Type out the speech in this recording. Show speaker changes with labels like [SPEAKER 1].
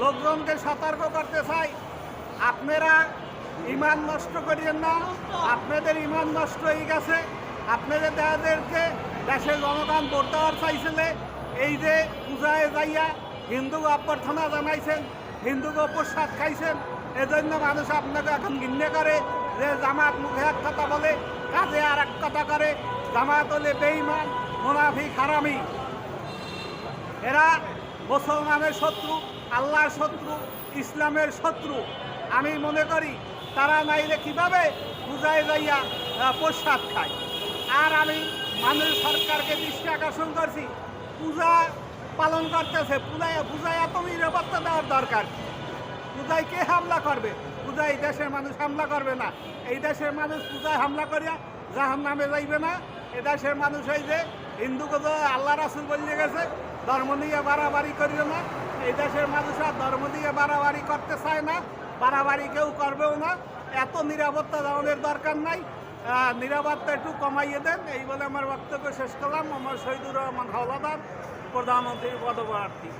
[SPEAKER 1] লোকজনকে সতর্ক করতে চাই। আপনারা ইমান নষ্ট করিয়েন না। আপনাদের ইমান নষ্ট হয়ে গেছে। আপনাদের তাদেরকে দেশের জনগণ ভোট দেওয়ার চাইছিলে। এই যে পূজায় যাইয়া হিন্দু অভ্যর্থনা জানাইছেন হিন্দুকে প্রসাদ খাইছেন, এজন্য মানুষ আপনাকে এখন ঘৃণা করে যে জামাত মুখে এক কথা বলে, কাজে আর এক কথা করে। জামাত হলে বেইমান মোনাফিক, হারামি। এরা মুসলমানের শত্রু, আল্লাহর শত্রু, ইসলামের শত্রু। আমি মনে করি তারা নাইলে কীভাবে বুঝায় যাইয়া প্রসাদ খায়। আর আমি মানুষ সরকারকে দৃষ্টি আকর্ষণ করছি, পূজা পালন করতেছে পূজায় পূজায় এত নিরাপত্তা দেওয়ার দরকার? পূজায় কে হামলা করবে? পূজায় দেশের মানুষ হামলা করবে না। এই দেশের মানুষ পূজায় হামলা করিয়া জাহান নামে যাইবে না। এ দেশের মানুষ এই যে হিন্দুকে তো আল্লাহ রাসুল বলিয়ে গেছে ধর্ম নিয়ে বাড়াবাড়ি করিও না। এই দেশের মানুষ আর ধর্ম নিয়ে বাড়াবাড়ি করতে চায় না। বাড়াবাড়ি কেউ করবেও না। এত নিরাপত্তা দেওয়ানের দরকার নাই। নিরাপত্তা একটু কমাইয়ে দেন। এই বলে আমার বক্তব্য শেষ করলাম। আমার শহীদুর রহমান হাওলাদার, প্রধানমন্ত্রীর পদপ্রার্থী।